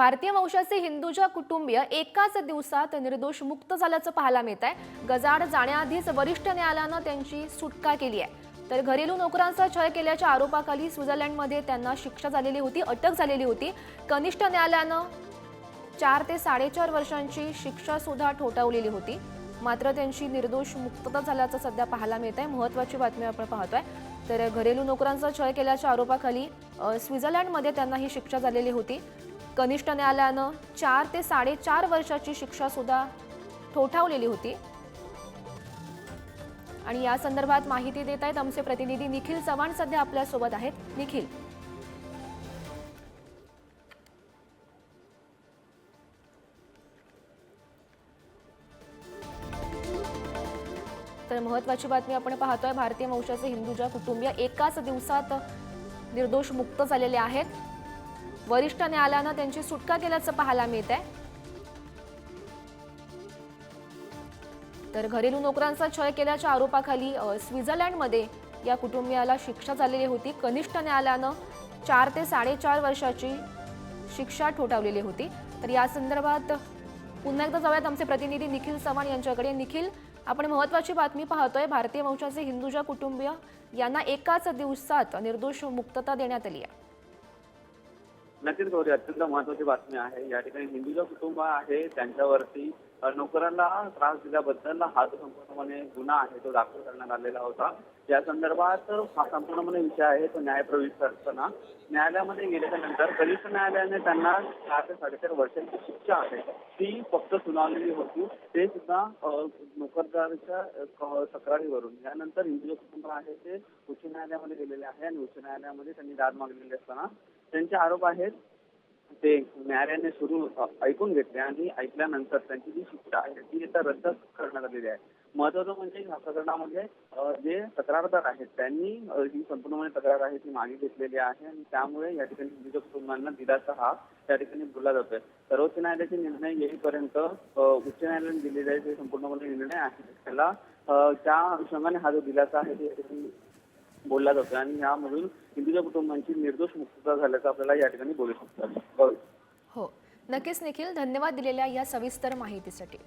भारतीय वंशाचे हिंदुजा कुटुंबीय एकाच दिवसात निर्दोष मुक्त झाल्याचं पाहायला मिळत आहे. गजाड जाण्याआधीच वरिष्ठ न्यायालयानं त्यांची सुटका केली आहे. तर घरेलू नोकरांचा छळ केल्याच्या आरोपाखाली स्वित्झर्लंडमध्ये त्यांना शिक्षा झालेली होती अटक झालेली होती. कनिष्ठ न्यायालयानं चार ते साडेचार वर्षांची शिक्षा सुद्धा ठोठावलेली होती. मात्र त्यांची निर्दोष मुक्तता झाल्याचं सध्या पाहायला मिळत आहे. महत्त्वाची बातमी आपण पाहतोय. तर घरेलू नोकरांचा छळ केल्याच्या आरोपाखाली स्वित्झर्लंडमध्ये त्यांना ही शिक्षा झालेली होती. कनिष्ठ न्यायालयानं चार ते साडेचार वर्षाची शिक्षा सुद्धा ठोठावलेली होती. आणि या संदर्भात माहिती देत आहेत आमचे प्रतिनिधी निखिल चव्हाण सध्या आपल्यासोबत आहेत. निखिल. तर महत्वाची बातमी आपण पाहतोय भारतीय वंशाचे हिंदुजा कुटुंबीय एकाच दिवसात निर्दोष मुक्त झालेले आहेत. वरिष्ठ न्यायालयानं त्यांची सुटका केल्याचं पाहायला मिळत आहे तर घरेलू नोकरांचा छळ केल्याच्या आरोपाखाली स्वित्झर्लंडमध्ये या कुटुंबियाला शिक्षा झालेली होती. कनिष्ठ न्यायालयानं चार ते साडेचार वर्षाची शिक्षा ठोठावलेली होती. तर या संदर्भात पुन्हा एकदा जाऊयात आमचे प्रतिनिधी निखिल चव्हाण यांच्याकडे. निखिल आपण महत्वाची बातमी पाहतोय. भारतीय वंशाचे हिंदुजा कुटुंबीय यांना एकाच दिवसात निर्दोष मुक्तता देण्यात आली आहे. नक्कीच गौरी अत्यंत महत्वाची बातमी आहे. या ठिकाणी हिंदूचं कुटुंब आहे त्यांच्यावरती नोकरांना त्रास दिल्याबद्दल हा जो संपूर्णपणे गुन्हा आहे तो दाखल करण्यात आलेला होता. या संदर्भात हा संपूर्णपणे विषय आहे तो न्यायप्रविष्ट असताना न्यायालयामध्ये गेल्यानंतर कनिष्ठ न्यायालयाने त्यांना चार ते साडेचार वर्षांची शिक्षा आहे. ती फक्त सुनावलेली होती. ते सुद्धा नोकरदारच्या नोकरदाराच्या तक्रारीवरून. यानंतर हिंदू कुटुंब आहे ते उच्च न्यायालयामध्ये गेलेले आहे आणि उच्च न्यायालयामध्ये त्यांनी दाद मागलेली असताना त्यांचे आरोप आहेत. ते न्यायालयाने सुरू ऐकून घेतले आणि ऐकल्यानंतर त्यांची जी शिक्षा आहे ती आता रद्द करण्यात आलेली आहे. महत्वाचं म्हणजे ह्या प्रकरणामध्ये जे तक्रारदार आहेत त्यांनी ही संपूर्णपणे तक्रार आहे ती मागे घेतलेली आहे आणि त्यामुळे या ठिकाणी विविध कुटुंबांना दिलासा हा त्या ठिकाणी बोलला जातोय. सर्वोच्च न्यायालयाचे निर्णय येईपर्यंत उच्च न्यायालयाने दिलेले जे संपूर्णपणे निर्णय आहे त्याला त्या अनुषंगाने हा जो दिलासा आहे ते ठिकाणी बोलला जातोय आणि यामधून हिंदूच्या कुटुंबांची निर्दोष मुक्तता झाल्याचं आपल्याला या ठिकाणी बोलू शकतो हो. नक्कीच निखिल धन्यवाद दिलेल्या या सविस्तर माहितीसाठी.